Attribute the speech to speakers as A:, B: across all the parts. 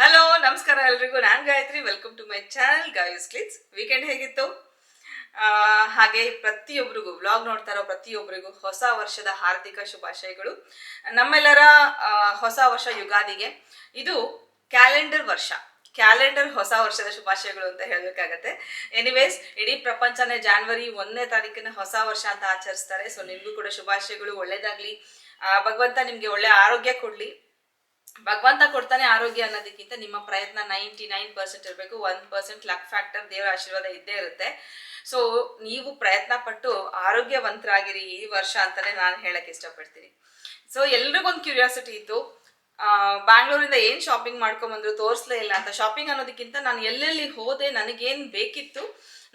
A: Hello ನಮಸ್ಕಾರ ಎಲ್ರಿಗೂ. ನಾನ್ Gayathri. Welcome to my channel Gayas Clicks weekend ಹೇಗಿತ್ತು? ಹಾಗೆ ಪ್ರತಿಯೊಬ್ಬರಿಗೂ ವ್ಲಾಗ್ ನೋಡ್ತಾ ಇರೋ ಪ್ರತಿಯೊಬ್ಬರಿಗೂ ಹೊಸ ವರ್ಷದ ಹಾರ್ದಿಕ ಶುಭಾಶಯಗಳು. ನಮ್ಮೆಲ್ಲರ ಹೊಸ ವರ್ಷ ಯುಗಾದಿಗೆ. ಇದು ಕ್ಯಾಲೆಂಡರ್ ವರ್ಷ. ಕ್ಯಾಲೆಂಡರ್ ಹೊಸ ವರ್ಷದ ಶುಭಾಶಯಗಳು ಅಂತ ಹೇಳಬೇಕಾಗತ್ತೆ. ಎನಿವೇಸ್ ಇಡೀ ಪ್ರಪಂಚನೇ ಜಾನ್ವರಿ ಒಂದನೇ ತಾರೀಕಿನ ಹೊಸ ವರ್ಷ ಅಂತ ಆಚರಿಸ್ತಾರೆ. ಸೊ ನಿಮಗೂ ಕೂಡ ಶುಭಾಶಯಗಳು. ಒಳ್ಳೇದಾಗ್ಲಿ. ಭಗವಂತ ನಿಮಗೆ ಒಳ್ಳೆ ಆರೋಗ್ಯ ಕೊಡ್ಲಿ. ಭಗವಂತ ಕೊಡ್ತಾನೆ ಆರೋಗ್ಯ ಅನ್ನೋದಕ್ಕಿಂತ ನಿಮ್ಮ ಪ್ರಯತ್ನ ನೈಂಟಿ ನೈನ್ ಪರ್ಸೆಂಟ್ ಇರಬೇಕು. ಒನ್ ಪರ್ಸೆಂಟ್ ಲಕ್ ಫ್ಯಾಕ್ಟರ್ ದೇವರ ಆಶೀರ್ವಾದ ಇದ್ದೇ ಇರುತ್ತೆ. ಸೊ ನೀವು ಪ್ರಯತ್ನ ಪಟ್ಟು ಆರೋಗ್ಯವಂತರಾಗಿರಿ ಈ ವರ್ಷ ಅಂತಲೇ ನಾನು ಹೇಳಕ್ ಇಷ್ಟಪಡ್ತೀನಿ. ಸೊ ಎಲ್ರಿಗೊಂದು ಕ್ಯೂರಿಯಾಸಿಟಿ ಇತ್ತು. ಬ್ಯಾಂಗ್ಳೂರಿಂದ ಏನ್ ಶಾಪಿಂಗ್ ಮಾಡ್ಕೊಂಬಂದ್ರು ತೋರಿಸ್ಲೇ ಇಲ್ಲ ಅಂತ. ಶಾಪಿಂಗ್ ಅನ್ನೋದಕ್ಕಿಂತ ನಾನು ಎಲ್ಲೆಲ್ಲಿ ಹೋದೆ, ನನಗೇನ್ ಬೇಕಿತ್ತು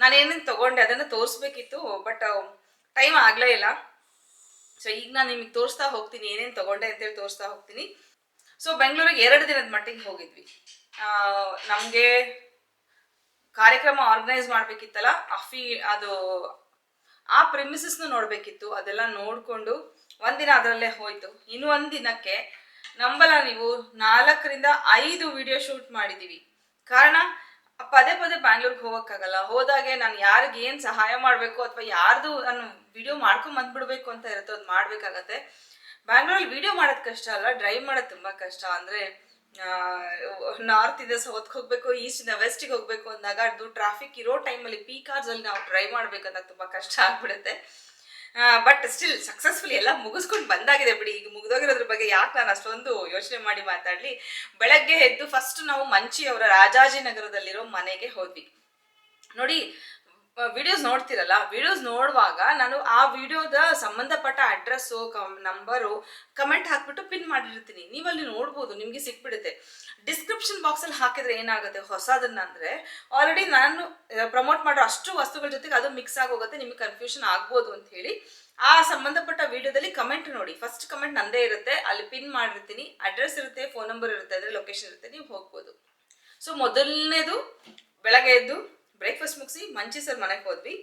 A: ನಾನು ಏನೇನು ತಗೊಂಡೆ ಅದನ್ನ ತೋರಿಸ್ಬೇಕಿತ್ತು ಬಟ್ ಟೈಮ್ ಆಗ್ಲೇ ಇಲ್ಲ. ಸೊ ಈಗ ನಾನು ನಿಮಗೆ ತೋರಿಸ್ತಾ ಹೋಗ್ತೀನಿ, ಏನೇನು ತಗೊಂಡೆ ಅಂತೇಳಿ ತೋರಿಸ್ತಾ ಹೋಗ್ತೀನಿ. ಸೊ ಬೆಂಗಳೂರಿಗೆ ಎರಡು ದಿನದ ಮಟ್ಟಿಗೆ ಹೋಗಿದ್ವಿ. ನಮಗೆ ಕಾರ್ಯಕ್ರಮ ಆರ್ಗನೈಸ್ ಮಾಡಬೇಕಿತ್ತಲ್ಲ, ಅಫಿ, ಅದು ಆ ಪ್ರಿಮಿಸಸ್ನ ನೋಡಬೇಕಿತ್ತು. ಅದೆಲ್ಲ ನೋಡಿಕೊಂಡು ಒಂದಿನ ಅದರಲ್ಲೇ ಹೋಯ್ತು. ಇನ್ನು ಒಂದು ದಿನಕ್ಕೆ ನಂಬಲ್ಲ ನೀವು, ನಾಲ್ಕರಿಂದ ಐದು ವಿಡಿಯೋ ಶೂಟ್ ಮಾಡಿದ್ದೀವಿ ಕಾರಣ ಪದೇ ಪದೇ ಬ್ಯಾಂಗ್ಳೂರ್ಗೆ ಹೋಗೋಕ್ಕಾಗಲ್ಲ. ಹೋದಾಗೆ ನಾನು ಯಾರಿಗೆ ಏನು ಸಹಾಯ ಮಾಡಬೇಕು ಅಥವಾ ಯಾರ್ದು ನಾನು ವಿಡಿಯೋ ಮಾಡ್ಕೊಂಡು ಬಂದ್ಬಿಡ್ಬೇಕು ಅಂತ ಇರುತ್ತೋ ಅದು ಮಾಡಬೇಕಾಗತ್ತೆ. ಬ್ಯಾಂಗ್ಳೂರಲ್ಲಿ ವಿಡಿಯೋ ಮಾಡೋದು ಕಷ್ಟ ಅಲ್ಲ ಡ್ರೈವ್ ಮಾಡೋದು ತುಂಬ ಕಷ್ಟ. ಅಂದರೆ ನಾರ್ತ್ ಇಂದ ಸೌತ್ಗೆ ಹೋಗಬೇಕು ಈಸ್ಟ್ ಇಂದ ವೆಸ್ಟಿಗೆ ಹೋಗಬೇಕು ಅಂದಾಗ ಅದು ಟ್ರಾಫಿಕ್ ಇರೋ ಟೈಮಲ್ಲಿ ಪೀ ಅಲ್ಲಿ ನಾವು ಡ್ರೈವ್ ಮಾಡಬೇಕಂತ ತುಂಬ ಕಷ್ಟ ಆಗ್ಬಿಡುತ್ತೆ. ಬಟ್ ಸ್ಟಿಲ್ ಸಕ್ಸಸ್ಫುಲ್ ಎಲ್ಲ ಮುಗಿಸ್ಕೊಂಡು ಬಂದಾಗಿದೆ ಬಿಡಿ. ಈಗ ಮುಗಿದೋಗಿರೋದ್ರ ಬಗ್ಗೆ ಯಾಕೆ ನಾನು ಅಷ್ಟೊಂದು ಯೋಚನೆ ಮಾಡಿ ಮಾತಾಡಲಿ? ಬೆಳಗ್ಗೆ ಎದ್ದು ಫಸ್ಟ್ ನಾವು ಮಂಚಿ ಅವರ ರಾಜಾಜಿನಗರದಲ್ಲಿರೋ ಮನೆಗೆ ಹೋದ್ವಿ. ನೋಡಿ ವಿಡಿಯೋಸ್ ನೋಡ್ತಿರಲ್ಲ ವಿಡಿಯೋಸ್ ನೋಡುವಾಗ ನಾನು ಆ ವಿಡಿಯೋದ ಸಂಬಂಧಪಟ್ಟ ಅಡ್ರೆಸ್ಸು ಕಮ್ ನಂಬರು ಕಮೆಂಟ್ ಹಾಕ್ಬಿಟ್ಟು ಪಿನ್ ಮಾಡಿರ್ತೀನಿ. ನೀವು ಅಲ್ಲಿ ನೋಡ್ಬೋದು, ನಿಮಗೆ ಸಿಕ್ಬಿಡುತ್ತೆ. ಡಿಸ್ಕ್ರಿಪ್ಷನ್ ಬಾಕ್ಸಲ್ಲಿ ಹಾಕಿದ್ರೆ ಏನಾಗುತ್ತೆ? ಹೊಸದನ್ನ ಅಂದರೆ ಆಲ್ರೆಡಿ ನಾನು ಪ್ರಮೋಟ್ ಮಾಡೋ ಅಷ್ಟು ವಸ್ತುಗಳ ಜೊತೆಗೆ ಅದು ಮಿಕ್ಸ್ ಆಗೋಗುತ್ತೆ, ನಿಮಗೆ ಕನ್ಫ್ಯೂಷನ್ ಆಗ್ಬೋದು ಅಂತ ಹೇಳಿ ಆ ಸಂಬಂಧಪಟ್ಟ ವಿಡಿಯೋದಲ್ಲಿ ಕಮೆಂಟ್ ನೋಡಿ. ಫಸ್ಟ್ ಕಮೆಂಟ್ ನಂದೇ ಇರುತ್ತೆ, ಅಲ್ಲಿ ಪಿನ್ ಮಾಡಿರ್ತೀನಿ. ಅಡ್ರೆಸ್ ಇರುತ್ತೆ ಫೋನ್ ನಂಬರ್ ಇರುತ್ತೆ ಅಂದರೆ ಲೊಕೇಶನ್ ಇರುತ್ತೆ, ನೀವು ಹೋಗ್ಬೋದು. ಸೊ ಮೊದಲನೇದು ಬೆಳಗ್ಗೆ ಎದ್ದು ಬ್ರೇಕ್ಫಾಸ್ಟ್ ಮುಗಿಸಿ ಮಂಚಿ ಸರ್ ಮನೆಗೆ ಹೋದ್ವಿ.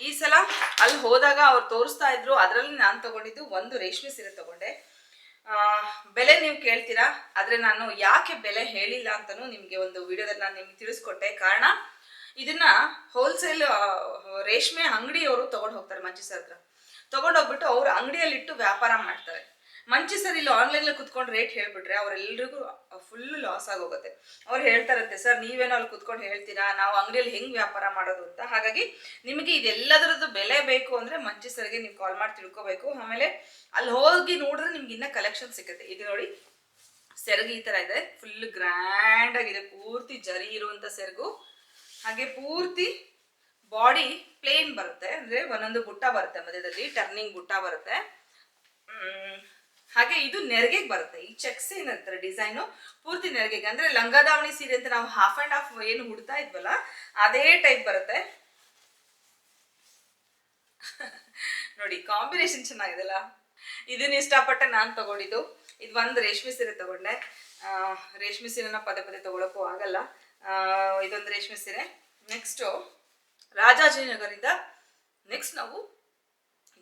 A: ಈ ಸಲ ಅಲ್ಲಿ ಹೋದಾಗ ಅವ್ರು ತೋರಿಸ್ತಾ ಇದ್ರು. ಅದರಲ್ಲಿ ನಾನು ತಗೊಂಡಿದ್ದು ಒಂದು ರೇಷ್ಮೆ ಸೀರೆ ತಗೊಂಡೆ. ಬೆಲೆ ನೀವು ಕೇಳ್ತೀರಾ? ಆದರೆ ನಾನು ಯಾಕೆ ಬೆಲೆ ಹೇಳಿಲ್ಲ ಅಂತಲೂ ನಿಮಗೆ ಒಂದು ವಿಡಿಯೋದಲ್ಲಿ ನಾನು ನಿಮ್ಗೆ ತಿಳಿಸ್ಕೊಟ್ಟೆ. ಕಾರಣ ಇದನ್ನ ಹೋಲ್ಸೇಲ್ ರೇಷ್ಮೆ ಅಂಗಡಿಯವರು ತಗೊಂಡು ಹೋಗ್ತಾರೆ ಮಂಚಿ ಸರ್ ಹತ್ರ. ತಗೊಂಡೋಗ್ಬಿಟ್ಟು ಅವ್ರ ಅಂಗಡಿಯಲ್ಲಿಟ್ಟು ವ್ಯಾಪಾರ ಮಾಡ್ತಾರೆ. ಮಂಚಿ ಸರ್, ಇಲ್ಲಿ ಆನ್ಲೈನಲ್ಲಿ ಕುತ್ಕೊಂಡು ರೇಟ್ ಹೇಳ್ಬಿಟ್ರೆ ಅವರೆಲ್ಲರಿಗೂ ಫುಲ್ ಲಾಸ್ ಆಗೋಗುತ್ತೆ. ಅವ್ರು ಹೇಳ್ತಾರಂತೆ, ಸರ್, ನೀವೇನೋ ಅಲ್ಲಿ ಕುತ್ಕೊಂಡು ಹೇಳ್ತೀರಾ? ನಾವು ಅಂಗಡಿಯಲ್ಲಿ ಹೆಂಗ್ ವ್ಯಾಪಾರ ಮಾಡೋದು ಅಂತ. ಹಾಗಾಗಿ ನಿಮಗೆ ಇದೆಲ್ಲದರದ್ದು ಬೆಲೆ ಬೇಕು ಅಂದ್ರೆ ಮಂಚಿ ಸರ್ಗೆ ನೀವು ಕಾಲ್ ಮಾಡಿ ತಿಳ್ಕೊಬೇಕು. ಆಮೇಲೆ ಅಲ್ಲಿ ಹೋಗಿ ನೋಡಿದ್ರೆ ನಿಮ್ಗೆ ಇನ್ನ ಕಲೆಕ್ಷನ್ ಸಿಗುತ್ತೆ. ಇದು ನೋಡಿ, ಸೆರಗು ಈ ತರ ಇದೆ. ಫುಲ್ ಗ್ರ್ಯಾಂಡ್ ಆಗಿದೆ. ಪೂರ್ತಿ ಜರಿ ಇರುವಂತ ಸೆರಗು. ಹಾಗೆ ಪೂರ್ತಿ ಬಾಡಿ ಪ್ಲೇನ್ ಬರುತ್ತೆ. ಅಂದ್ರೆ ಒಂದೊಂದು ಬುಟ್ಟ ಬರುತ್ತೆ ಮಧ್ಯದಲ್ಲಿ ಟರ್ನಿಂಗ್ ಬುಟ್ಟ ಬರುತ್ತೆ. ಹಾಗೆ ಇದು ನೆರಿಗೆಗೆ ಬರುತ್ತೆ. ಈ ಚೆಕ್ಸ್ ಏನಂತಾರೆ ಡಿಸೈನು? ಪೂರ್ತಿ ನೆರಿಗೆಗೆ. ಅಂದ್ರೆ ಲಂಗದಾವಣಿ ಸೀರೆ ಅಂತ ನಾವು ಹಾಫ್ ಅಂಡ್ ಹಾಫ್ ಏನು ಹುಡ್ತಾ ಇದ್ವಲ್ಲ, ಅದೇ ಟೈಪ್ ಬರುತ್ತೆ. ನೋಡಿ ಕಾಂಬಿನೇಷನ್ ಚೆನ್ನಾಗಿದೆಲ್ಲ ಇದನ್ನ ಇಷ್ಟಪಟ್ಟೆ ನಾನು ತಗೊಂಡಿದ್ದು. ಇದು ಒಂದು ರೇಷ್ಮೆ ಸೀರೆ ತಗೊಂಡೆ. ರೇಷ್ಮೆ ಸೀರೆನ ಪದೇ ಪದೇ ತಗೊಳಕ್ಕೂ ಆಗಲ್ಲ. ಇದೊಂದು ರೇಷ್ಮೆ ಸೀರೆ. ನೆಕ್ಸ್ಟು ರಾಜಾಜಿನಗರಿಂದ ನೆಕ್ಸ್ಟ್ ನಾವು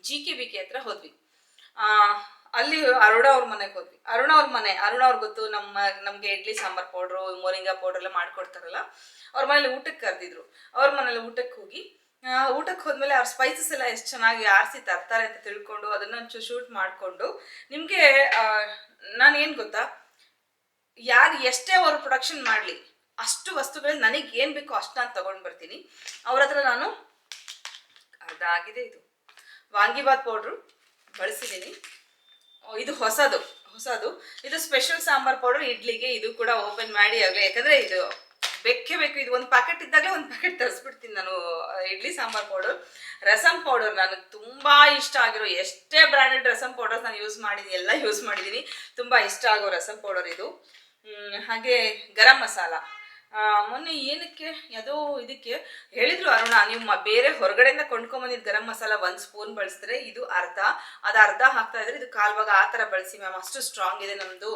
A: ಜಿ ಕೆ ಬಿ ಕೆ ಹತ್ರ ಹೋದ್ವಿ. ಅಲ್ಲಿ ಅರುಣ ಅವ್ರ ಮನೆಗೆ ಹೋದ್ವಿ. ಅರುಣ ಅವ್ರ ಮನೆ, ಅರುಣ ಅವ್ರ ಗೊತ್ತು ನಮ್ಮ, ನಮಗೆ idli sambar powder, moringa powder ಎಲ್ಲ ಮಾಡ್ಕೊಡ್ತಾರಲ್ಲ, ಅವ್ರ ಮನೇಲಿ ಊಟಕ್ಕೆ ಕರೆದಿದ್ರು. ಅವ್ರ ಮನೇಲಿ ಊಟಕ್ಕೆ ಹೋಗಿ ಊಟಕ್ಕೆ ಹೋದ್ಮೇಲೆ ಅವ್ರ ಸ್ಪೈಸಸ್ ಎಲ್ಲ ಎಷ್ಟು ಚೆನ್ನಾಗಿ ಆರಿಸಿ ತರ್ತಾರೆ ಅಂತ ತಿಳ್ಕೊಂಡು ಅದನ್ನ ಶೂಟ್ ಮಾಡಿಕೊಂಡು, ನಿಮಗೆ ನಾನೇನು ಗೊತ್ತಾ? ಯಾರು ಎಷ್ಟೇ ಅವರು ಪ್ರೊಡಕ್ಷನ್ ಮಾಡಲಿ, ಅಷ್ಟು ವಸ್ತುಗಳಲ್ಲಿ ನನಗೆ ಏನು ಬೇಕೋ ಅಷ್ಟು ನಾನು ತಗೊಂಡು ಬರ್ತೀನಿ. ಅವ್ರ ಹತ್ರ ನಾನು ಅದಾಗಿದೆ ಇದು. ವಾಂಗಿಬಾತ್ ಪೌಡ್ರು ಬಳಸಿದ್ದೀನಿ ಇದು ಹೊಸದು ಹೊಸದು. ಇದು ಸ್ಪೆಷಲ್ ಸಾಂಬಾರ್ ಪೌಡರ್ ಇಡ್ಲಿಗೆ ಇದು ಕೂಡ ಓಪನ್ ಮಾಡಿ ಆಗಲಿ. ಯಾಕಂದ್ರೆ ಇದು ಬೇಕೇ ಬೇಕು, ಇದು ಒಂದು ಪ್ಯಾಕೆಟ್ ಇದ್ದಾಗಲೇ ಒಂದು ಪ್ಯಾಕೆಟ್ ತರಿಸ್ಬಿಡ್ತೀನಿ ನಾನು ಇಡ್ಲಿ ಸಾಂಬಾರ್ ಪೌಡರ್ ರಸಂ ಪೌಡರ್ ನನಗೆ ತುಂಬ ಇಷ್ಟ ಆಗಿರೋ, ಎಷ್ಟೇ ಬ್ರ್ಯಾಂಡೆಡ್ ರಸಂ ಪೌಡರ್ಸ್ ನಾನು ಯೂಸ್ ಮಾಡಿದ್ದೀನಿ ಎಲ್ಲ ಯೂಸ್ ಮಾಡಿದ್ದೀನಿ ತುಂಬ ಇಷ್ಟ ಆಗೋ ರಸಂ ಪೌಡರ್ ಇದು. ಹಾಗೆ ಗರಂ ಮಸಾಲ. ಮೊನ್ನೆ ಏನಕ್ಕೆ ಯಾವುದೋ ಇದಕ್ಕೆ ಹೇಳಿದ್ರು ಅರುಣ ನೀವು ಬೇರೆ ಹೊರಗಡೆಯಿಂದ ಕೊಂಡ್ಕೊಂಬಂದಿದ್ದು ಗರಂ ಮಸಾಲ ಒಂದು ಸ್ಪೂನ್ ಬಳಸಿದ್ರೆ ಇದು ಅರ್ಧ, ಅದು ಅರ್ಧ ಹಾಕ್ತಾ ಇದ್ರೆ ಇದು ಕಾಲ್ವಾಗ ಆ ಥರ ಬಳಸಿ ಮ್ಯಾಮ್, ಅಷ್ಟು ಸ್ಟ್ರಾಂಗ್ ಇದೆ ನಮ್ಮದು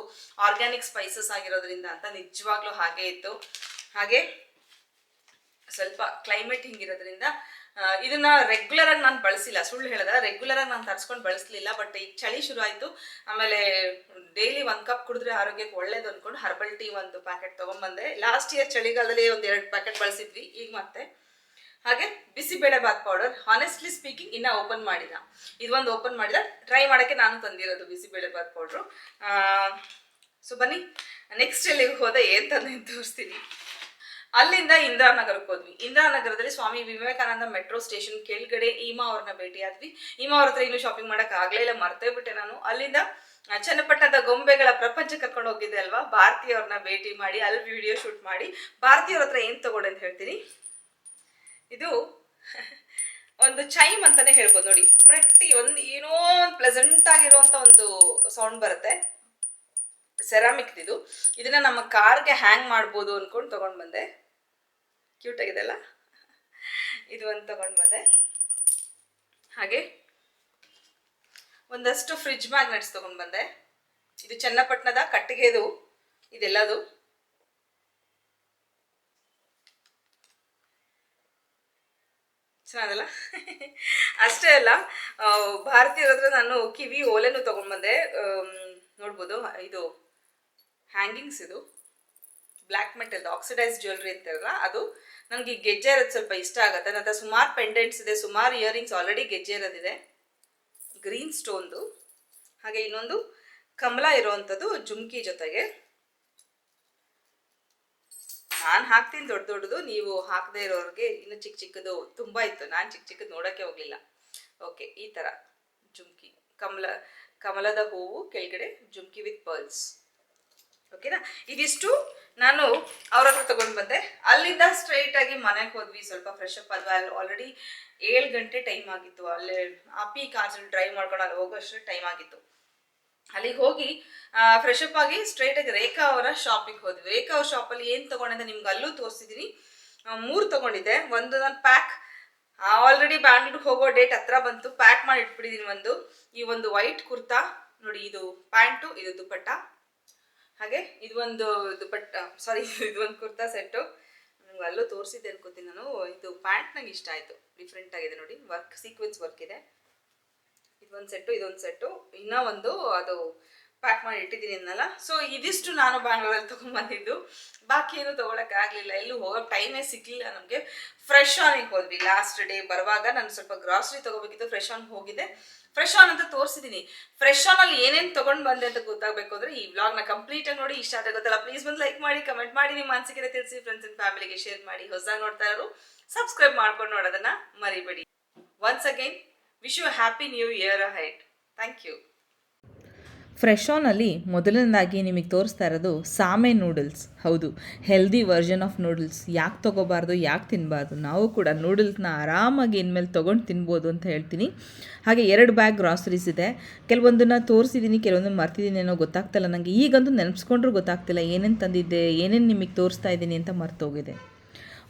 A: ಆರ್ಗ್ಯಾನಿಕ್ ಸ್ಪೈಸಸ್ ಆಗಿರೋದ್ರಿಂದ ಅಂತ ನಿಜವಾಗ್ಲೂ ಹಾಗೆ ಇತ್ತು. ಹಾಗೆ ಸ್ವಲ್ಪ ಕ್ಲೈಮೇಟ್ ಹಿಂಗಿರೋದ್ರಿಂದ ಇದನ್ನ ರೆಗ್ಯುಲರ್ ಆಗಿ ನಾನು ಬಳಸಿಲ್ಲ. ಸುಳ್ಳು ಹೇಳಿದ್ರೆ ರೆಗ್ಯುಲರ್ ಆಗಿ ನಾನು ತರಿಸ್ಕೊಂಡು ಬಳಸಲಿಲ್ಲ ಬಟ್ ಈಗ ಚಳಿ ಶುರು ಆಯ್ತು ಆಮೇಲೆ ಡೈಲಿ ಒಂದು ಕಪ್ ಕುಡಿದ್ರೆ ಆರೋಗ್ಯಕ್ಕೆ ಒಳ್ಳೇದು ಅನ್ಕೊಂಡು ಹರ್ಬಲ್ ಟೀ ಒಂದು ಪ್ಯಾಕೆಟ್ ತೊಗೊಂಬಂದೆ. ಲಾಸ್ಟ್ ಇಯರ್ ಚಳಿಗಾಲದಲ್ಲಿ ಒಂದು ಎರಡು ಪ್ಯಾಕೆಟ್ ಬಳಸಿದ್ವಿ, ಈಗ ಮತ್ತೆ. ಹಾಗೆ bisi bele bath powder honestly speaking ಇನ್ನ ಓಪನ್ ಮಾಡಿಲ್ಲ. ಇದೊಂದು ಓಪನ್ ಮಾಡಿದ ಟ್ರೈ ಮಾಡಕ್ಕೆ ನಾನು ತಂದಿರೋದು ಬಿಸಿಬೇಳೆ ಬಾತ್ ಪೌಡ್ರು ಸೊ ಬನ್ನಿ ನೆಕ್ಸ್ಟ್ ಎಲ್ಲಿಗೆ ಹೋದೆ ಏನ್ ತಂದೆ ತೋರಿಸ್ತೀನಿ. ಅಲ್ಲಿಂದ ಇಂದಿರಾನಗರಕ್ಕೆ ಹೋದ್ವಿ. ಇಂದಿರಾನಗರದಲ್ಲಿ ಸ್ವಾಮಿ ವಿವೇಕಾನಂದ ಮೆಟ್ರೋ ಸ್ಟೇಷನ್ ಕೆಳಗಡೆ ಈಮಾ ಅವ್ರನ್ನ ಭೇಟಿ ಆದ್ವಿ ಈಮಾ ಅವ್ರ ಹತ್ರ ಇನ್ನೂ ಶಾಪಿಂಗ್ ಮಾಡಕ್ ಆಗ್ಲೇ ಇಲ್ಲ, ಮರ್ತೇ ಬಿಟ್ಟೆ ನಾನು. ಅಲ್ಲಿಂದ ಚನ್ನಪಟ್ಟಣದ ಗೊಂಬೆಗಳ ಪ್ರಪಂಚ ಕರ್ಕೊಂಡು ಹೋಗಿದ್ದೆ ಅಲ್ವಾ? ಭಾರತಿ ಅವ್ರನ್ನ ಭೇಟಿ ಮಾಡಿ, ಅಲ್ಲಿ ವಿಡಿಯೋ ಶೂಟ್ ಮಾಡಿ. ಭಾರತಿ ಅವ್ರ ಹತ್ರ ಏನ್ ತಗೊಂಡೆ ಅಂತ ಹೇಳ್ತೀನಿ. ಇದು ಒಂದು ಚೈಮ್ ಅಂತಾನೆ ಹೇಳ್ಬೋದು ನೋಡಿ. ಪ್ರತಿ ಒಂದು, ಏನೋ ಒಂದು ಪ್ಲೆಸೆಂಟ್ ಆಗಿರುವಂತ ಒಂದು ಸೌಂಡ್ ಬರುತ್ತೆ. ಸೆರಾಮಿಕ್ ಇದು ಇದನ್ನ ನಮ್ಮ ಕಾರ್ಗೆ ಹ್ಯಾಂಗ್ ಮಾಡ್ಬೋದು ಅನ್ಕೊಂಡು ತಗೊಂಡ್ ಬಂದೆ. ಕ್ಯೂಟ್ ಆಗಿದೆ ಅಲ್ಲ ಇದು ಒಂದು ತಗೊಂಡು ಬಂದೆ. ಹಾಗೆ ಒಂದಷ್ಟು ಫ್ರಿಜ್ ಮ್ಯಾಗ್ನೆಟ್ಸ್ ತೊಗೊಂಡು ಬಂದೆ. ಇದು ಚನ್ನಪಟ್ಟಣದ ಕಟ್ಟಿಗೆದು, ಇದೆಲ್ಲದು. ಚೆನ್ನಾಗಲ್ಲ ಅಷ್ಟೇ ಅಲ್ಲ ಭಾರತೀಯ ಹತ್ರ ನಾನು ಕಿವಿ ಓಲೆನೂ ತೊಗೊಂಡ್ಬಂದೆ ನೋಡ್ಬೋದು, ಇದು ಹ್ಯಾಂಗಿಂಗ್ಸ್ ಇದು. ಬ್ಲ್ಯಾಕ್ ಮೆಟಲ್ ಆಕ್ಸಿಡೈಸ್ ಜ್ಯುವೆಲ್ರಿ ಅಂತಾರಲ್ಲ ಅದು ನನಗೆ ಗೆಜ್ಜೆ ಇರೋದು ಸ್ವಲ್ಪ ಇಷ್ಟ ಆಗುತ್ತೆ. ನನ್ನ ಹತ್ರ ಸುಮಾರು ಪೆಂಡೆಂಟ್ಸ್ ಇದೆ, ಸುಮಾರು ಇಯರಿಂಗ್ಸ್ ಆಲ್ರೆಡಿ ಗೆಜ್ಜೆ ಇರೋದಿದೆ. ಗ್ರೀನ್ ಸ್ಟೋನ್ದು ಹಾಗೆ ಇನ್ನೊಂದು ಕಮಲ ಇರೋವಂಥದ್ದು ಜುಮ್ಕಿ ಜೊತೆಗೆ. ನಾನು ಹಾಕ್ತೀನಿ ದೊಡ್ಡ ದೊಡ್ಡದು, ನೀವು ಹಾಕದೇ ಇರೋರಿಗೆ ಇನ್ನು ಚಿಕ್ಕ ಚಿಕ್ಕದು ತುಂಬ ಇತ್ತು. ನಾನು ಚಿಕ್ಕ ಚಿಕ್ಕದು ನೋಡೋಕ್ಕೆ ಹೋಗಲಿಲ್ಲ. ಓಕೆ ಈ ಥರ ಜುಮ್ಕಿ. ಕಮಲ, ಕಮಲದ ಹೂವು ಕೆಳಗಡೆ ಜುಮ್ಕಿ ವಿತ್ ಪರ್ಲ್ಸ್ ಓಕೆನಾ ಇದಿಷ್ಟು ನಾನು ಅವ್ರ ಹತ್ರ ತಗೊಂಡು ಬಂದೆ. ಅಲ್ಲಿಂದ ಸ್ಟ್ರೈಟ್ ಆಗಿ ಮನೆಗೆ ಹೋದ್ವಿ. ಸ್ವಲ್ಪ ಫ್ರೆಶ್ ಅಪ್ ಆದ್ವಿ. ಅಲ್ಲಿ ಆಲ್ರೆಡಿ ಏಳು ಗಂಟೆ ಟೈಮ್ ಆಗಿತ್ತು. ಅಲ್ಲಿ ಅಪ್ಪಿ ಕಾಜಲ್ ಡ್ರೈವ್ ಮಾಡ್ಕೊಂಡು ಅಲ್ಲಿ ಹೋಗೋಷ್ಟು ಟೈಮ್ ಆಗಿತ್ತು. ಅಲ್ಲಿಗೆ ಹೋಗಿ ಫ್ರೆಶ್ ಅಪ್ ಆಗಿ ಸ್ಟ್ರೈಟ್ ಆಗಿ ರೇಖಾ ಅವರ ಶಾಪಿಗೆ ಹೋದ್ವಿ. ರೇಖಾ ಅವ್ರ ಶಾಪಲ್ಲಿ ಏನು ತಗೊಂಡಿದ್ದೆ ನಿಮ್ಗೆ ಅಲ್ಲೂ ತೋರಿಸಿದ್ದೀನಿ ಮೂರು ತಗೊಂಡಿದ್ದೆ. ಒಂದು ನಾನು ಪ್ಯಾಕ್ ಆಲ್ರೆಡಿ ಬ್ಯಾಂಗ್ಳೂರ್ಗೆ ಹೋಗೋ ಡೇಟ್ ಹತ್ರ ಬಂತು. ಪ್ಯಾಕ್ ಮಾಡಿ ಇಟ್ಬಿಟ್ಟಿದ್ದೀನಿ ಒಂದು. ಈ ಒಂದು ವೈಟ್ ಕುರ್ತಾ, ನೋಡಿ ಇದು ಪ್ಯಾಂಟು ಇದು ದುಪಟ್ಟ. ಹಾಗೆ ಇದು ಒಂದು ದುಪಟ್ಟ ಸಾರಿ ಇದು ಒಂದು ಕುರ್ತಾ ಸೆಟ್ಟು. ನಿಮ್ಗೆ ಅಲ್ಲೂ ತೋರಿಸಿದ್ದೆ ಅನ್ಕೋತೀನಿ ನಾನು. ಇದು ಪ್ಯಾಂಟ್ ನಂಗೆ ಇಷ್ಟ ಆಯಿತು. ಡಿಫ್ರೆಂಟ್ ಆಗಿದೆ ನೋಡಿ. ವರ್ಕ್ ಸೀಕ್ವೆನ್ಸ್ ವರ್ಕ್ ಇದೆ. ಇದೊಂದು ಸೆಟ್ಟು ಇದೊಂದು ಸೆಟ್ಟು. ಇನ್ನೂ ಒಂದು ಅದು ಪ್ಯಾಕ್ ಮಾಡಿ ಇಟ್ಟಿದ್ದೀನಿ ಅನ್ನಲ್ಲ. ಸೊ ಇದಿಷ್ಟು ನಾನು ಬ್ಯಾಂಗ್ಳೂರಲ್ಲಿ ತೊಗೊಂಬಂದಿದ್ದು ಬಾಕಿ ಏನು ತೊಗೊಳಕ್ಕೆ ಆಗಲಿಲ್ಲ. ಎಲ್ಲೂ ಹೋಗೋ ಟೈಮೇ ಸಿಗಲಿಲ್ಲ ನಮಗೆ. ಫ್ರೆಶ್ ಆನಿಗೆ ಹೋದ್ವಿ. ಲಾಸ್ಟ್ ಡೇ ಬರುವಾಗ ನಾನು ಸ್ವಲ್ಪ ಗ್ರಾಸರಿ ತೊಗೋಬೇಕಿತ್ತು. ಫ್ರೆಶ್ ಆನ್ ಹೋಗಿದೆ. ಫ್ರೆಶ್ ಆನ್ ಅಂತ ತೋರಿಸಿದ್ದೀನಿ ಫ್ರೆಶ್ ಆನ್ ಅಲ್ಲಿ ಏನೇನು ತೊಗೊಂಡು ಬಂದೆ ಅಂತ ಗೊತ್ತಾಗಬೇಕು ಅಂದರೆ ಈ ವ್ಲಾಗ್ನ ಕಂಪ್ಲೀಟಾಗಿ ನೋಡಿ ಇಷ್ಟ ಆದ್ರೆ ಗೊತ್ತಲ್ಲ. ಪ್ಲೀಸ್ ಬಂದು ಲೈಕ್ ಮಾಡಿ ಕಮೆಂಟ್ ಮಾಡಿ. ನಿಮ್ಮ ಮನಸ್ಸಿಗೆ ತಿಳಿಸಿ. ಫ್ರೆಂಡ್ಸ್ ಅಂಡ್ ಫ್ಯಾಮಿಲಿಗೆ ಶೇರ್ ಮಾಡಿ. ಹೊಸ ನೋಡ್ತಾ ಇರೋರು ಸಬ್ಸ್ಕ್ರೈಬ್ ಮಾಡ್ಕೊಂಡು ನೋಡೋದನ್ನ ಮರಿಬೇಡಿ. Once again wish you happy new year height thank you
B: fresh ಆನಲ್ಲಿ ಮೊದಲನೇದಾಗಿ ನಿಮಗೆ ತೋರಿಸ್ತಾ ಇರೋದು ಸಾಮೆ ನೂಡಲ್ಸ್. ಹೌದು ಹೆಲ್ದಿ ವರ್ಷನ್ ಆಫ್ ನೂಡಲ್ಸ್ ಯಾಕೆ ತೊಗೋಬಾರ್ದು, ಯಾಕೆ ತಿನ್ನಬಾರ್ದು ನಾವು ಕೂಡ ನೂಡಲ್ಸ್ನ ಆರಾಮಾಗಿ ಇನ್ಮೇಲೆ ತೊಗೊಂಡು ತಿನ್ಬೋದು ಅಂತ ಹೇಳ್ತೀನಿ. ಹಾಗೆ ಎರಡು ಬ್ಯಾಗ್ ಗ್ರಾಸರೀಸ್ ಇದೆ. ಕೆಲವೊಂದನ್ನು ತೋರಿಸಿದ್ದೀನಿ ಕೆಲವೊಂದನ್ನು ಮರ್ತಿದ್ದೀನಿ ಏನೋ ಗೊತ್ತಾಗ್ತಿಲ್ಲ ನನಗೆ ಈಗಂತೂ ನೆನೆಸ್ಕೊಂಡ್ರೂ ಗೊತ್ತಾಗ್ತಿಲ್ಲ ಏನೇನು ತಂದಿದ್ದೆ, ಏನೇನು ನಿಮಗೆ ತೋರಿಸ್ತಾ ಇದ್ದೀನಿ ಅಂತ ಮರ್ತೋಗಿದೆ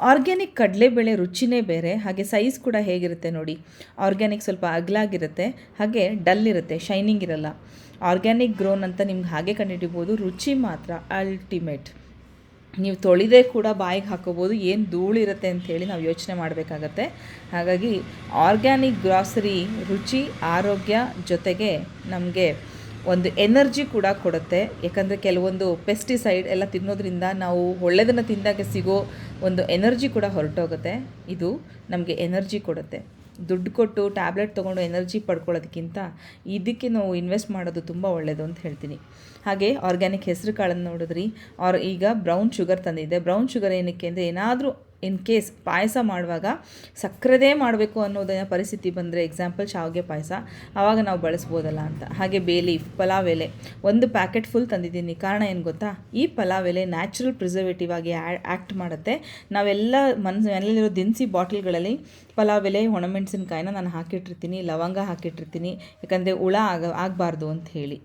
B: ಆರ್ಗ್ಯಾನಿಕ್ ಕಡಲೆಬೇಳೆ ರುಚಿನೇ ಬೇರೆ, ಹಾಗೆ ಸೈಜ್ ಕೂಡ ಹೇಗಿರುತ್ತೆ ನೋಡಿ. ಆರ್ಗ್ಯಾನಿಕ್ ಸ್ವಲ್ಪ ಅಗಲಾಗಿರುತ್ತೆ, ಹಾಗೆ ಡಲ್ ಇರುತ್ತೆ ಶೈನಿಂಗ್ ಇರಲ್ಲ. ಆರ್ಗ್ಯಾನಿಕ್ ಗ್ರೋನ್ ಅಂತ ನಿಮ್ಗೆ ಹಾಗೆ ಕಂಡುಹಿಡಿಬೋದು, ರುಚಿ ಮಾತ್ರ ಅಲ್ಟಿಮೇಟ್ ನೀವು ತೊಳೆದೇ ಕೂಡ ಬಾಯಿಗೆ ಹಾಕೋಬೋದು, ಏನು ಧೂಳಿರುತ್ತೆ ಅಂಥೇಳಿ ನಾವು ಯೋಚನೆ ಮಾಡಬೇಕಾಗತ್ತೆ. ಹಾಗಾಗಿ ಆರ್ಗ್ಯಾನಿಕ್ ಗ್ರಾಸರಿ ರುಚಿ, ಆರೋಗ್ಯ ಜೊತೆಗೆ ನಮಗೆ ಒಂದು ಎನರ್ಜಿ ಕೂಡ ಕೊಡುತ್ತೆ. ಯಾಕಂದರೆ ಕೆಲವೊಂದು ಪೆಸ್ಟಿಸೈಡ್ ಎಲ್ಲ ತಿನ್ನೋದ್ರಿಂದ ನಾವು ಒಳ್ಳೆಯದನ್ನು ತಿಂದಾಗ ಸಿಗೋ ಒಂದು ಎನರ್ಜಿ ಕೂಡ ಹೊರಟೋಗುತ್ತೆ. ಇದು ನಮಗೆ ಎನರ್ಜಿ ಕೊಡುತ್ತೆ. ದುಡ್ಡು ಕೊಟ್ಟು ಟ್ಯಾಬ್ಲೆಟ್ ತೊಗೊಂಡು ಎನರ್ಜಿ ಪಡ್ಕೊಳ್ಳೋದಕ್ಕಿಂತ ಇದಕ್ಕೆ ನಾವು ಇನ್ವೆಸ್ಟ್ ಮಾಡೋದು ತುಂಬ ಒಳ್ಳೆಯದು ಅಂತ ಹೇಳ್ತೀನಿ. ಹಾಗೆ ಆರ್ಗ್ಯಾನಿಕ್ ಹೆಸರು ಕಾಳನ್ನು ನೋಡಿದ್ರಿ. ಆರ್ ಈಗ ಬ್ರೌನ್ ಶುಗರ್ ತಂದಿದೆ. ಬ್ರೌನ್ ಶುಗರ್ ಏನಕ್ಕೆ ಅಂದರೆ ಏನಾದರೂ ಇನ್ ಕೇಸ್ ಪಾಯಸ ಮಾಡುವಾಗ ಸಕ್ಕರೆದೇ ಮಾಡಬೇಕು ಅನ್ನೋದನ್ನ ಪರಿಸ್ಥಿತಿ ಬಂದರೆ ಎಕ್ಸಾಂಪಲ್ ಶಾವಿಗೆ ಪಾಯಸ, ಆವಾಗ ನಾವು ಬಳಸ್ಬೋದಲ್ಲ ಅಂತ. ಹಾಗೆ ಬೇಲಿ, ಪಲಾವ್ ಎಲೆ, ಒಂದು ಪ್ಯಾಕೆಟ್ ಫುಲ್ ತಂದಿದ್ದೀನಿ. ಕಾರಣ ಏನು ಗೊತ್ತಾ? ಈ ಪಲಾವ್ ಎಲೆ ನ್ಯಾಚುರಲ್ ಪ್ರಿಸರ್ವೇಟಿವ್ ಆಗಿ ಆ್ಯಕ್ಟ್ ಮಾಡುತ್ತೆ. ನಾವೆಲ್ಲ ಮನ್ಸ್, ಮನೆಯಲ್ಲಿರೋ ದಿನಸಿ ಬಾಟಲ್ಗಳಲ್ಲಿ ಪಲಾವ್ ಎಲೆ, ಒಣಮೆಣಸಿನ್ಕಾಯಿನ ನಾನು ಹಾಕಿಟ್ಟಿರ್ತೀನಿ, ಲವಂಗ ಹಾಕಿಟ್ಟಿರ್ತೀನಿ, ಯಾಕಂದರೆ ಹುಳ ಆಗ, ಆಗಬಾರ್ದು ಅಂತ ಹೇಳಿ.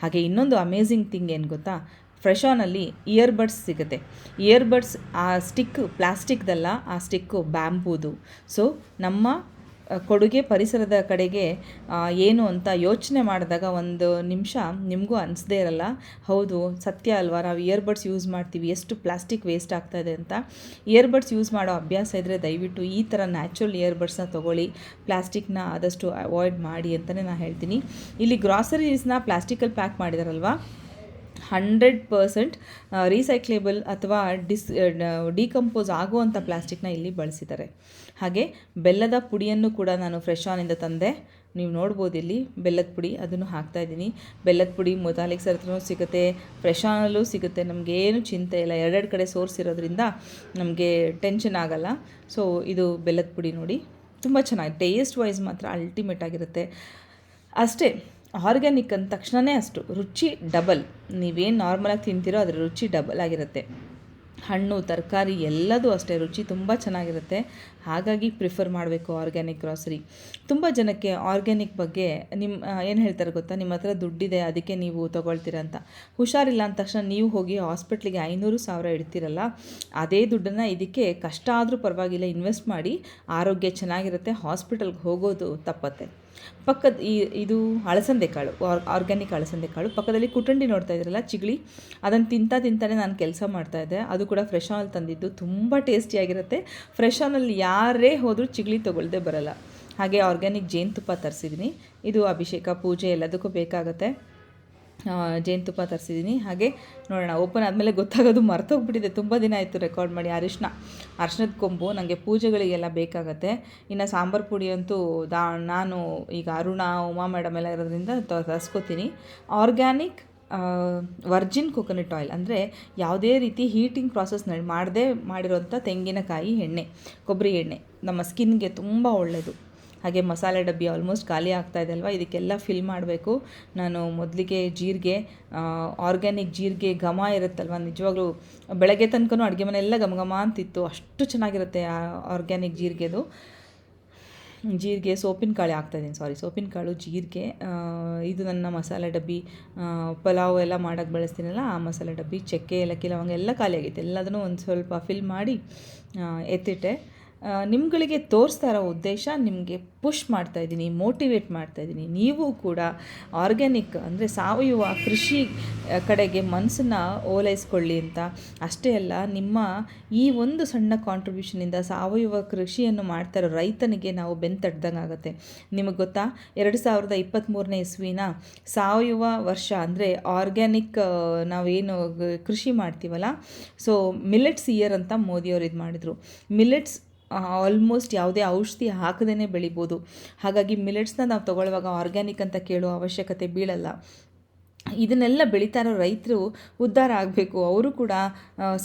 B: ಹಾಗೆ ಇನ್ನೊಂದು ಅಮೇಝಿಂಗ್ ಥಿಂಗ್ ಏನು ಗೊತ್ತಾ? ಫ್ರೆಶ್ ಆನಲ್ಲಿ ಇಯರ್ಬಡ್ಸ್ ಸಿಗುತ್ತೆ. ಇಯರ್ಬಡ್ಸ್ ಆ ಸ್ಟಿಕ್, ಪ್ಲಾಸ್ಟಿಕ್ದಲ್ಲ, ಆ ಸ್ಟಿಕ್ಕು ಬ್ಯಾಂಬೂದು. ಸೊ, ನಮ್ಮ ಕೊಡುಗೆ ಪರಿಸರದ ಕಡೆಗೆ ಏನು ಅಂತ ಯೋಚನೆ ಮಾಡಿದಾಗ ಒಂದು ನಿಮಿಷ ನಿಮಗೂ ಅನಿಸದೇ ಇರಲ್ಲ. ಹೌದು, ಸತ್ಯ ಅಲ್ವಾ? ನಾವು ಇಯರ್ಬಡ್ಸ್ ಯೂಸ್ ಮಾಡ್ತೀವಿ. ಎಷ್ಟು ಪ್ಲಾಸ್ಟಿಕ್ ವೇಸ್ಟ್ ಆಗ್ತಾ ಇದೆ ಅಂತ. ಇಯರ್ಬಡ್ಸ್ ಯೂಸ್ ಮಾಡೋ ಅಭ್ಯಾಸ ಇದ್ದರೆ ದಯವಿಟ್ಟು ಈ ಥರ ನ್ಯಾಚುರಲ್ ಇಯರ್ಬಡ್ಸ್ನ ತೊಗೊಳ್ಳಿ. ಪ್ಲಾಸ್ಟಿಕ್ನ ಆದಷ್ಟು ಅವಾಯ್ಡ್ ಮಾಡಿ ಅಂತಲೇ ನಾನು ಹೇಳ್ತೀನಿ. ಇಲ್ಲಿ ಗ್ರಾಸರೀಸ್ನ ಪ್ಲಾಸ್ಟಿಕಲ್ಲಿ ಪ್ಯಾಕ್ ಮಾಡಿದಾರಲ್ವಾ? ಹಂಡ್ರೆಡ್ ಪರ್ಸೆಂಟ್ ರೀಸೈಕ್ಲೇಬಲ್ ಅಥವಾ ಡಿಸ್ ಡಿಕಂಪೋಸ್ ಆಗುವಂಥ ಪ್ಲಾಸ್ಟಿಕ್ನ ಇಲ್ಲಿ ಬಳಸಿದ್ದಾರೆ. ಹಾಗೆ ಬೆಲ್ಲದ ಪುಡಿಯನ್ನು ಕೂಡ ನಾನು ಫ್ರೆಶ್ ಆನಿಂದ ತಂದೆ. ನೀವು ನೋಡ್ಬೋದು ಇಲ್ಲಿ ಬೆಲ್ಲದ ಪುಡಿ, ಅದನ್ನು ಹಾಕ್ತಾ ಇದ್ದೀನಿ. ಬೆಲ್ಲದ ಪುಡಿ ಮೊದಲಿಗೆ ಸರ್ ಹತ್ರನೂ ಸಿಗುತ್ತೆ ಫ್ರೆಶ್ ಆನಲ್ಲೂ ಸಿಗುತ್ತೆ. ನಮಗೆ ಏನು ಚಿಂತೆ ಇಲ್ಲ, ಎರಡೆರಡು ಕಡೆ ಸೋರ್ಸ್ ಇರೋದ್ರಿಂದ ನಮಗೆ ಟೆನ್ಷನ್ ಆಗಲ್ಲ. ಸೊ ಇದು ಬೆಲ್ಲದ ಪುಡಿ ನೋಡಿ. ತುಂಬ ಚೆನ್ನಾಗಿ ಟೇಸ್ಟ್ ವೈಸ್ ಮಾತ್ರ ಅಲ್ಟಿಮೇಟ್ ಆಗಿರುತ್ತೆ. ಅಷ್ಟೇ. ಆರ್ಗ್ಯಾನಿಕ್ ಅಂದ ತಕ್ಷಣವೇ ಅಷ್ಟು. ರುಚಿ ಡಬಲ್. ನೀವೇನು ನಾರ್ಮಲಾಗಿ ತಿಂತೀರೋ ಅದರ ರುಚಿ ಡಬಲ್ ಆಗಿರುತ್ತೆ. ಹಣ್ಣು, ತರಕಾರಿ ಎಲ್ಲದೂ ಅಷ್ಟೇ. ರುಚಿ ತುಂಬ ಚೆನ್ನಾಗಿರುತ್ತೆ. ಹಾಗಾಗಿ ಪ್ರಿಫರ್ ಮಾಡಬೇಕು ಆರ್ಗ್ಯಾನಿಕ್ ಗ್ರಾಸರಿ ತುಂಬ ಜನಕ್ಕೆ ಆರ್ಗ್ಯಾನಿಕ್ ಬಗ್ಗೆ ನಿಮ್ಮ ಏನು ಹೇಳ್ತಾರೆ ಗೊತ್ತಾ? ನಿಮ್ಮ ಹತ್ರ ದುಡ್ಡಿದೆ, ಅದಕ್ಕೆ ನೀವು ತೊಗೊಳ್ತೀರ ಅಂತ. ಹುಷಾರಿಲ್ಲ ಅಂದ ತಕ್ಷಣ ನೀವು ಹೋಗಿ ಹಾಸ್ಪಿಟ್ಲಿಗೆ ಐನೂರು ಸಾವಿರ ಇಡ್ತೀರಲ್ಲ, ಅದೇ ದುಡ್ಡನ್ನು ಇದಕ್ಕೆ ಕಷ್ಟ ಆದರೂ ಪರವಾಗಿಲ್ಲ ಇನ್ವೆಸ್ಟ್ ಮಾಡಿ ಆರೋಗ್ಯ ಚೆನ್ನಾಗಿರುತ್ತೆ ಹಾಸ್ಪಿಟಲ್ಗೆ ಹೋಗೋದು ತಪ್ಪತ್ತೆ. ಪಕ್ಕದ ಈ ಇದು ಅಳಸಂದೆ ಕಾಳು ಆರ್ ಆರ್ಗ್ಯಾನಿಕ್ ಅಳಸಂದೆ ಕಾಳು. ಪಕ್ಕದಲ್ಲಿ ಕುಟುಂಡಿ ನೋಡ್ತಾ ಇದ್ರಲ್ಲ ಚಿಗಳಿ ಅದನ್ನು ತಿಂತಾ ತಿಂತಾನೆ ನಾನು ಕೆಲಸ ಮಾಡ್ತಾ ಇದ್ದೆ. ಅದು ಕೂಡ ಫ್ರೆಶ್ ಆನಲ್ಲಿ ತಂದಿದ್ದು. ತುಂಬ ಟೇಸ್ಟಿಯಾಗಿರುತ್ತೆ ಫ್ರೆಶ್ ಆನಲ್ಲಿ ಯಾರೇ ಹೋದರೂ ಚಿಗಳಿ ತೊಗೊಳ್ದೆ ಬರಲ್ಲ. ಹಾಗೆ ಆರ್ಗ್ಯಾನಿಕ್ ಜೇನುತುಪ್ಪ ತರಿಸಿದ್ದೀನಿ ಇದು ಅಭಿಷೇಕ, ಪೂಜೆ ಎಲ್ಲದಕ್ಕೂ ಬೇಕಾಗುತ್ತೆ. ಜೇನುತುಪ್ಪ ತರಿಸಿದ್ದೀನಿ. ಹಾಗೆ ನೋಡೋಣ ಓಪನ್ ಆದಮೇಲೆ ಗೊತ್ತಾಗೋದು ಮರ್ತೋಗ್ಬಿಟ್ಟಿದೆ. ತುಂಬ ದಿನ ಆಯಿತು ರೆಕಾರ್ಡ್ ಮಾಡಿ. ಅರಿಶಿನ ಅರಿಶಿನದ ಕೊಂಬು ನನಗೆ ಪೂಜೆಗಳಿಗೆಲ್ಲ ಬೇಕಾಗತ್ತೆ. ಇನ್ನು ಸಾಂಬಾರು ಪುಡಿ ಅಂತೂ ದಾ, ನಾನು ಈಗ ಅರುಣ, ಉಮಾ ಮೇಡಮ್ ಎಲ್ಲ ಇರೋದ್ರಿಂದ ತರಿಸ್ಕೊತೀನಿ. ಆರ್ಗ್ಯಾನಿಕ್ ವರ್ಜಿನ್ ಕೊಕೊನಟ್ ಆಯಿಲ್ ಅಂದರೆ ಯಾವುದೇ ರೀತಿ ಹೀಟಿಂಗ್ ಪ್ರಾಸೆಸ್ ಮಾಡದೆ ಮಾಡಿರೋಂಥ ತೆಂಗಿನಕಾಯಿ ಎಣ್ಣೆ, ಕೊಬ್ಬರಿ ಎಣ್ಣೆ. ನಮ್ಮ ಸ್ಕಿನ್ಗೆ ತುಂಬ ಒಳ್ಳೆಯದು ಹಾಗೆ ಮಸಾಲೆ ಡಬ್ಬಿ ಆಲ್ಮೋಸ್ಟ್ ಖಾಲಿ ಆಗ್ತಾ ಇದೆ ಅಲ್ವಾ? ಇದಕ್ಕೆಲ್ಲ ಫಿಲ್ ಮಾಡಬೇಕು. ನಾನು ಮೊದಲಿಗೆ ಜೀರಿಗೆ ಆರ್ಗ್ಯಾನಿಕ್ ಜೀರಿಗೆ ಘಮ ಇರುತ್ತಲ್ವ? ನಿಜವಾಗ್ಲೂ ಬೆಳಗ್ಗೆ ತನಕನೂ ಅಡುಗೆ ಮನೆಯೆಲ್ಲ ಘಮ ಘಮ ಅಂತಿತ್ತು. ಅಷ್ಟು ಚೆನ್ನಾಗಿರುತ್ತೆ ಆ ಆರ್ಗ್ಯಾನಿಕ್ ಜೀರಿಗೆದು. ಜೀರಿಗೆ ಸೋಪಿನ ಕಾಳು ಹಾಕ್ತಾಯಿದ್ದೀನಿ ಸಾರಿ ಸೋಪಿನ ಕಾಳು, ಜೀರಿಗೆ ಇದು ನನ್ನ ಮಸಾಲೆ ಡಬ್ಬಿ ಪಲಾವ್ ಎಲ್ಲ ಮಾಡೋಕ್ಕೆ ಬಳಸ್ತೀನಲ್ಲ, ಆ ಮಸಾಲೆ ಡಬ್ಬಿ, ಚಕ್ಕೆ, ಏಲಕ್ಕಿ, ಲವಂಗ ಎಲ್ಲ ಖಾಲಿ ಆಗಿತ್ತು ಎಲ್ಲದನ್ನು ಒಂದು ಸ್ವಲ್ಪ ಫಿಲ್ ಮಾಡಿ ಎತ್ತಿಟ್ಟೆ. ನಿಮ್ಗಳಿಗೆ ತೋರಿಸ್ತಾ ಇರೋ ಉದ್ದೇಶ ನಿಮಗೆ ಪುಷ್ ಮಾಡ್ತಾ ಇದ್ದೀನಿ ಮೋಟಿವೇಟ್ ಮಾಡ್ತಾ ಇದ್ದೀನಿ. ನೀವು ಕೂಡ ಆರ್ಗ್ಯಾನಿಕ್ ಅಂದರೆ ಸಾವಯವ ಕೃಷಿ ಕಡೆಗೆ ಮನಸ್ಸನ್ನು ಓಲೈಸ್ಕೊಳ್ಳಿ ಅಂತ. ಅಷ್ಟೇ ಅಲ್ಲ, ನಿಮ್ಮ ಈ ಒಂದು ಸಣ್ಣ ಕಾಂಟ್ರಿಬ್ಯೂಷನಿಂದ ಸಾವಯವ ಕೃಷಿಯನ್ನು ಮಾಡ್ತಾ ಇರೋ ರೈತನಿಗೆ ನಾವು ಬೆಂತಡ್ದಂಗೆ ಆಗುತ್ತೆ. ನಿಮಗೆ ಗೊತ್ತಾ? ಎರಡು ಸಾವಿರದ ಇಪ್ಪತ್ತ್ಮೂರನೇ ಇಸ್ವಿನ ಸಾವಯವ ವರ್ಷ ಅಂದರೆ ಆರ್ಗ್ಯಾನಿಕ್ ನಾವೇನು ಕೃಷಿ ಮಾಡ್ತೀವಲ್ಲ? ಸೊ ಮಿಲೆಟ್ಸ್ ಇಯರ್ ಅಂತ ಮೋದಿಯವರು ಇದು ಮಾಡಿದರು. ಮಿಲೆಟ್ಸ್ ಆಲ್ಮೋಸ್ಟ್ ಯಾವುದೇ ಔಷಧಿ ಹಾಕದೇ ಬೆಳಿಬೋದು. ಹಾಗಾಗಿ ಮಿಲೆಟ್ಸ್ನ ನಾವು ತೊಗೊಳ್ಳುವಾಗ ಆರ್ಗ್ಯಾನಿಕ್ ಅಂತ ಕೇಳೋ ಅವಶ್ಯಕತೆ ಬೀಳಲ್ಲ. ಇದನ್ನೆಲ್ಲ ಬೆಳೀತಾ ಇರೋ ರೈತರು ಉದ್ಧಾರ ಆಗಬೇಕು. ಅವರು ಕೂಡ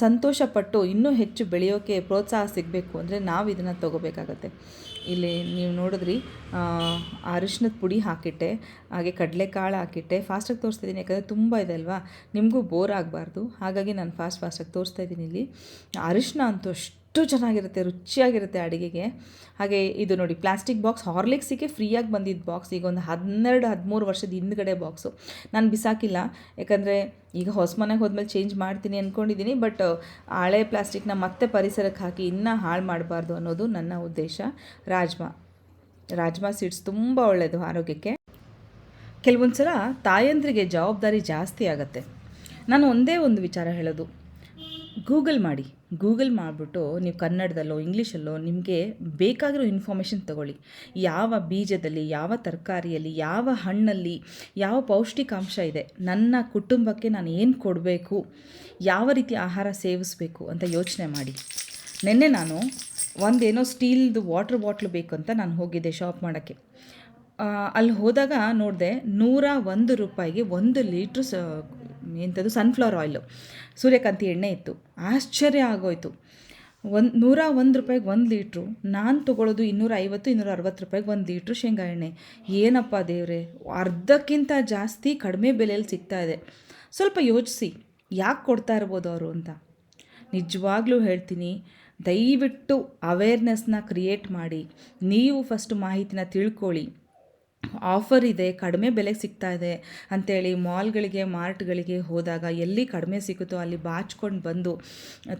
B: ಸಂತೋಷಪಟ್ಟು ಇನ್ನೂ ಹೆಚ್ಚು ಬೆಳೆಯೋಕ್ಕೆ ಪ್ರೋತ್ಸಾಹ ಸಿಗಬೇಕು ಅಂದರೆ ನಾವು ಇದನ್ನು ತೊಗೋಬೇಕಾಗತ್ತೆ. ಇಲ್ಲಿ ನೀವು ನೋಡಿದ್ರಿ ಅರಿಶಿನದ ಪುಡಿ ಹಾಕಿಟ್ಟೆ, ಹಾಗೆ ಕಡಲೆಕಾಳು ಹಾಕಿಟ್ಟೆ. ಫಾಸ್ಟಾಗಿ ತೋರಿಸ್ತಿದ್ದೀನಿ ಯಾಕಂದರೆ ತುಂಬ ಇದೆ ಅಲ್ವಾ? ನಿಮಗೂ ಬೋರ್ ಆಗಬಾರ್ದು. ಹಾಗಾಗಿ ನಾನು ಫಾಸ್ಟ್ ಫಾಸ್ಟಾಗಿ ತೋರಿಸ್ತಾ ಇದ್ದೀನಿ ಇಲ್ಲಿ. ಅರಿಶಿನ ಅಂತೂ ಚೆನ್ನಾಗಿರುತ್ತೆ, ರುಚಿಯಾಗಿರುತ್ತೆ ಅಡುಗೆಗೆ. ಹಾಗೆ ಇದು ನೋಡಿ, ಪ್ಲಾಸ್ಟಿಕ್ ಬಾಕ್ಸ್, ಹಾರ್ಲಿಕ್ಸಿಗೆ ಫ್ರೀಯಾಗಿ ಬಂದಿದ್ದ ಬಾಕ್ಸ್, ಈಗ ಒಂದು ಹನ್ನೆರಡು, ಹದಿಮೂರು ವರ್ಷದ ಹಿಂದ್ಗಡೆ ಬಾಕ್ಸು. ನಾನು ಬಿಸಾಕಿಲ್ಲ, ಯಾಕಂದರೆ ಈಗ ಹೊಸ ಮನೆಗೆ ಹೋದ್ಮೇಲೆ ಚೇಂಜ್ ಮಾಡ್ತೀನಿ ಅಂದ್ಕೊಂಡಿದ್ದೀನಿ ಬಟ್ ಹಳೆ ಪ್ಲಾಸ್ಟಿಕ್ನ ಮತ್ತೆ ಪರಿಸರಕ್ಕೆ ಹಾಕಿ ಇನ್ನೂ ಹಾಳು ಮಾಡಬಾರ್ದು ಅನ್ನೋದು ನನ್ನ ಉದ್ದೇಶ. ರಾಜ್ಮಾ. ರಾಜ್ಮಾ ಸೀಡ್ಸ್ ತುಂಬ ಒಳ್ಳೆಯದು ಆರೋಗ್ಯಕ್ಕೆ. ಕೆಲವೊಂದು ಸಲ ತಾಯಂದ್ರಿಗೆ ಜವಾಬ್ದಾರಿ ಜಾಸ್ತಿ ಆಗುತ್ತೆ. ನಾನು ಒಂದೇ ಒಂದು ವಿಚಾರ ಹೇಳೋದು. ಗೂಗಲ್ ಮಾಡಿ. ಗೂಗಲ್ ಮಾಡಿಬಿಟ್ಟು ನೀವು ಕನ್ನಡದಲ್ಲೋ, ಇಂಗ್ಲೀಷಲ್ಲೋ ನಿಮಗೆ ಬೇಕಾಗಿರೋ ಇನ್ಫಾರ್ಮೇಷನ್ ತಗೊಳ್ಳಿ. ಯಾವ ಬೀಜದಲ್ಲಿ, ಯಾವ ತರಕಾರಿಯಲ್ಲಿ, ಯಾವ ಹಣ್ಣಲ್ಲಿ, ಯಾವ ಪೌಷ್ಟಿಕಾಂಶ ಇದೆ, ನನ್ನ ಕುಟುಂಬಕ್ಕೆ ನಾನು ಏನು ಕೊಡಬೇಕು, ಯಾವ ರೀತಿ ಆಹಾರ ಸೇವಿಸಬೇಕು ಅಂತ ಯೋಚನೆ ಮಾಡಿ. ನಿನ್ನೆ ನಾನು ಒಂದೇನೋ ಸ್ಟೀಲ್ದು ವಾಟರ್ ಬಾಟ್ಲು ಬೇಕು ಅಂತ ನಾನು ಹೋಗಿದ್ದೆ ಶಾಪ್ ಮಾಡೋಕ್ಕೆ. ಅಲ್ಲಿ ಹೋದಾಗ ನೋಡಿದೆ ನೂರ ಒಂದು ರೂಪಾಯಿಗೆ ಒಂದು ಲೀಟ್ರ್ ಎಂಥದ್ದು ಸನ್ಫ್ಲವರ್ ಆಯಿಲು ಸೂರ್ಯಕಾಂತಿ ಎಣ್ಣೆ ಇತ್ತು. ಆಶ್ಚರ್ಯ ಆಗೋಯ್ತು. ಒಂದು ನೂರ ಒಂದು ರೂಪಾಯಿಗೆ ಒಂದು ಲೀಟ್ರು. ನಾನು ತೊಗೊಳೋದು ಇನ್ನೂರ ಐವತ್ತು ಇನ್ನೂರ ಅರವತ್ತು ರೂಪಾಯಿಗೆ ಒಂದು ಲೀಟ್ರು ಶೇಂಗಾ ಎಣ್ಣೆ. ಏನಪ್ಪ ದೇವ್ರೆ, ಅರ್ಧಕ್ಕಿಂತ ಜಾಸ್ತಿ ಕಡಿಮೆ ಬೆಲೆಯಲ್ಲಿ ಸಿಗ್ತಾ ಇದೆ. ಸ್ವಲ್ಪ ಯೋಚಿಸಿ, ಯಾಕೆ ಕೊಡ್ತಾ ಇರ್ಬೋದು ಅವರು ಅಂತ. ನಿಜವಾಗ್ಲೂ ಹೇಳ್ತೀನಿ, ದಯವಿಟ್ಟು ಅವೇರ್ನೆಸ್ನ ಕ್ರಿಯೇಟ್ ಮಾಡಿ. ನೀವು ಫಸ್ಟ್ ಮಾಹಿತಿನ ತಿಳ್ಕೊಳ್ಳಿ. ಆಫರ್ ಇದೆ, ಕಡಿಮೆ ಬೆಲೆಗೆ ಸಿಗ್ತಾ ಇದೆ ಅಂಥೇಳಿ ಮಾಲ್ಗಳಿಗೆ, ಮಾರ್ಟ್ಗಳಿಗೆ ಹೋದಾಗ ಎಲ್ಲಿ ಕಡಿಮೆ ಸಿಗುತ್ತೋ ಅಲ್ಲಿ ಬಾಚ್ಕೊಂಡು ಬಂದು,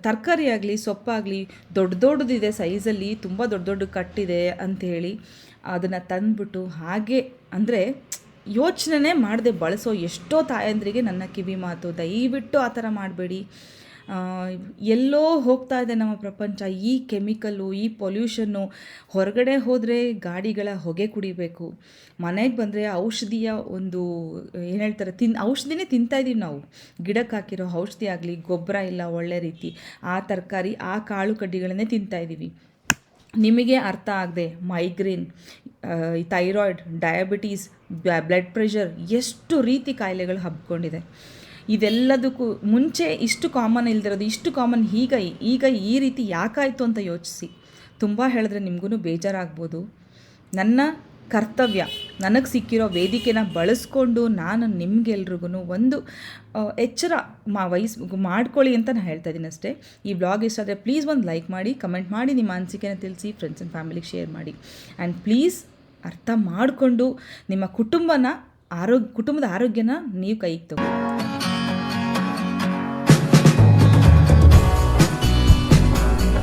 B: ತರಕಾರಿ ಆಗಲಿ ಸೊಪ್ಪಾಗಲಿ ದೊಡ್ಡ ದೊಡ್ಡದಿದೆ, ಸೈಜಲ್ಲಿ ತುಂಬ ದೊಡ್ಡ ದೊಡ್ಡ ಕಟ್ಟಿದೆ ಅಂಥೇಳಿ ಅದನ್ನು ತಂದ್ಬಿಟ್ಟು ಹಾಗೆ ಅಂದರೆ ಯೋಚನೆ ಮಾಡದೆ ಬಳಸೋ ಎಷ್ಟೋ ತಾಯಂದ್ರಿಗೆ ನನ್ನ ಕಿವಿ ಮಾತು, ದಯವಿಟ್ಟು ಆ ಥರ ಮಾಡಬೇಡಿ. ಎಲ್ಲೋ ಹೋಗ್ತಾ ಇದೆ ನಮ್ಮ ಪ್ರಪಂಚ. ಈ ಕೆಮಿಕಲ್ಲು ಈ ಪೊಲ್ಯೂಷನ್ನು ಹೊರಗಡೆ ಹೋದರೆ ಗಾಡಿಗಳ ಹೊಗೆ ಕುಡಿಬೇಕು. ಮನೆಗೆ ಬಂದರೆ ಔಷಧಿಯ ಒಂದು, ಏನು ಹೇಳ್ತಾರೆ, ತಿನ್, ಔಷಧಿನೇ ತಿಂತಾ ಇದ್ದೀವಿ ನಾವು. ಗಿಡಕ್ಕೆ ಹಾಕಿರೋ ಔಷಧಿ ಆಗಲಿ, ಗೊಬ್ಬರ ಇಲ್ಲ, ಒಳ್ಳೆ ರೀತಿ. ಆ ತರಕಾರಿ, ಆ ಕಾಳು ಕಡ್ಡಿಗಳನ್ನೇ ತಿಂತಾ ಇದ್ದೀವಿ ನಿಮಗೆ ಅರ್ಥ ಆಗದೆ migraine thyroid, diabetes blood pressure, ಎಷ್ಟು ರೀತಿ ಕಾಯಿಲೆಗಳು ಹಬ್ಕೊಂಡಿದೆ. ಇದೆಲ್ಲದಕ್ಕೂ ಮುಂಚೆ ಇಷ್ಟು ಕಾಮನ್ ಇಲ್ದಿರೋದು, ಇಷ್ಟು ಕಾಮನ್ ಈಗ ಈಗ ಈ ರೀತಿ ಯಾಕಾಯಿತು ಅಂತ ಯೋಚಿಸಿ. ತುಂಬ ಹೇಳಿದ್ರೆ ನಿಮಗೂ ಬೇಜಾರಾಗ್ಬೋದು. ನನ್ನ ಕರ್ತವ್ಯ, ನನಗೆ ಸಿಕ್ಕಿರೋ ವೇದಿಕೆನ ಬಳಸ್ಕೊಂಡು ನಾನು ನಿಮ್ಗೆಲ್ರಿಗೂ ಒಂದು ಎಚ್ಚರ ಮಾ ವಹಿಸ್ ಮಾಡ್ಕೊಳ್ಳಿ ಅಂತ ನಾನು ಹೇಳ್ತಾ ಇದ್ದೀನಿ ಅಷ್ಟೇ. ಈ ಬ್ಲಾಗ್ ಇಷ್ಟ ಆದರೆ ಪ್ಲೀಸ್ ಒಂದು ಲೈಕ್ ಮಾಡಿ ಕಮೆಂಟ್ ಮಾಡಿ, ನಿಮ್ಮ ಅನಿಸಿಕೆನ ತಿಳಿಸಿ ಫ್ರೆಂಡ್ಸ್ ಆ್ಯಂಡ್ ಫ್ಯಾಮಿಲಿಗೆ ಶೇರ್ ಮಾಡಿ. ಆ್ಯಂಡ್ ಪ್ಲೀಸ್ ಅರ್ಥ ಮಾಡಿಕೊಂಡು ನಿಮ್ಮ ಕುಟುಂಬನ ಆರೋಗ್ಯ ಕುಟುಂಬದ ಆರೋಗ್ಯನ ನೀವು ಕೈಗೆ ತಗೋ.